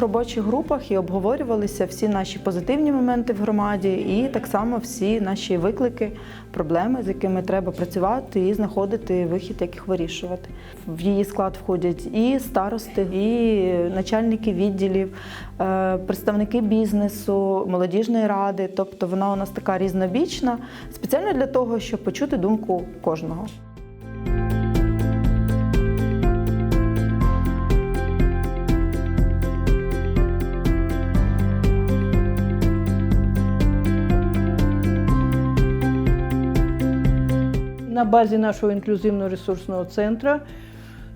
робочих групах і обговорювалися всі наші позитивні моменти в громаді, і так само всі наші виклики, проблеми, з якими треба працювати і знаходити вихід, як їх вирішувати. В її склад входять і старости, і начальники відділів, е, представники бізнесу, молодіжної ради. Тобто вона у нас така різнобічна, спеціально для того, щоб почути думку кожного. На базі нашого інклюзивно-ресурсного центру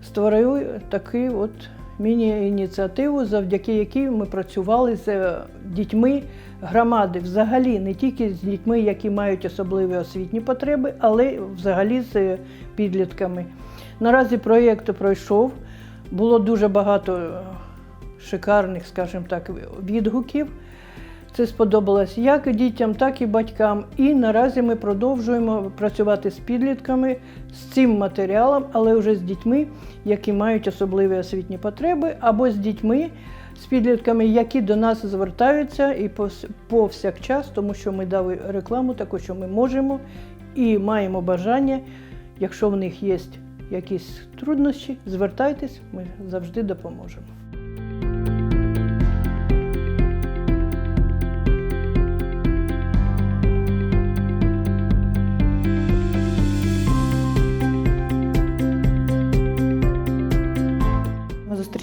створив таку от міні-ініціативу, завдяки якій ми працювали з е, дітьми громади, взагалі не тільки з дітьми, які мають особливі освітні потреби, але взагалі з е, підлітками. Наразі проєкт пройшов, було дуже багато е, шикарних, скажімо так, відгуків. Це сподобалось як дітям, так і батькам. І наразі ми продовжуємо працювати з підлітками з цим матеріалом, але вже з дітьми, які мають особливі освітні потреби, або з дітьми, з підлітками, які до нас звертаються і повсякчас, тому що ми дали рекламу, таку, що ми можемо і маємо бажання, якщо в них є якісь труднощі, звертайтесь, ми завжди допоможемо.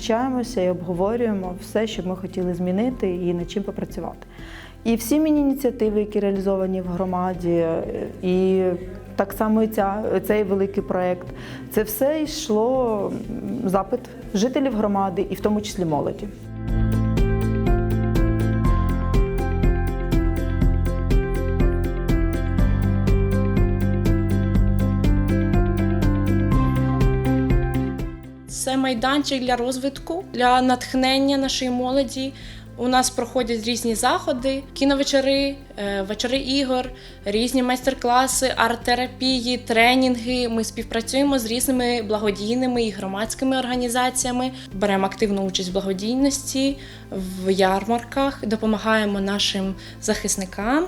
Зустрічаємося і обговорюємо все, що ми хотіли змінити і над чим попрацювати. І всі міні-ініціативи, які реалізовані в громаді, і так само і ця, цей великий проєкт, це все йшло запит жителів громади і в тому числі молоді. Це майданчик для розвитку, для натхнення нашої молоді. У нас проходять різні заходи, кіновечори, е, вечори ігор, різні майстер-класи, арт-терапії, тренінги. Ми співпрацюємо з різними благодійними і громадськими організаціями. Беремо активну участь в благодійності, в ярмарках, допомагаємо нашим захисникам.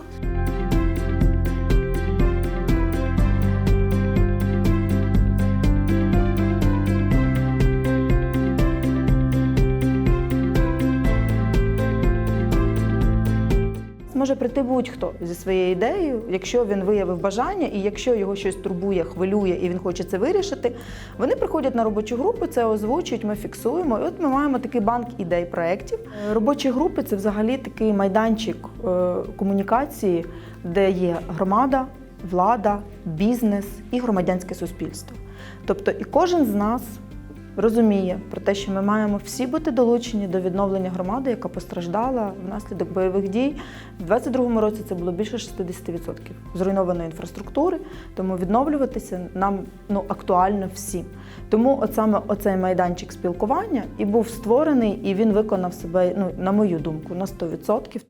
Може прийти будь-хто зі своєю ідеєю, якщо він виявив бажання, і якщо його щось турбує, хвилює і він хоче це вирішити. Вони приходять на робочу групу, це озвучують, ми фіксуємо. І от ми маємо такий банк ідей проєктів. Робочі групи це взагалі такий майданчик е, комунікації, де є громада, влада, бізнес і громадянське суспільство. Тобто, і кожен з нас розуміє про те, що ми маємо всі бути долучені до відновлення громади, яка постраждала внаслідок бойових дій. У 2022 році це було більше 60% зруйнованої інфраструктури, тому відновлюватися нам ну, актуально всім. Тому от саме оцей майданчик спілкування і був створений, і він виконав себе, ну, на мою думку, на 100%.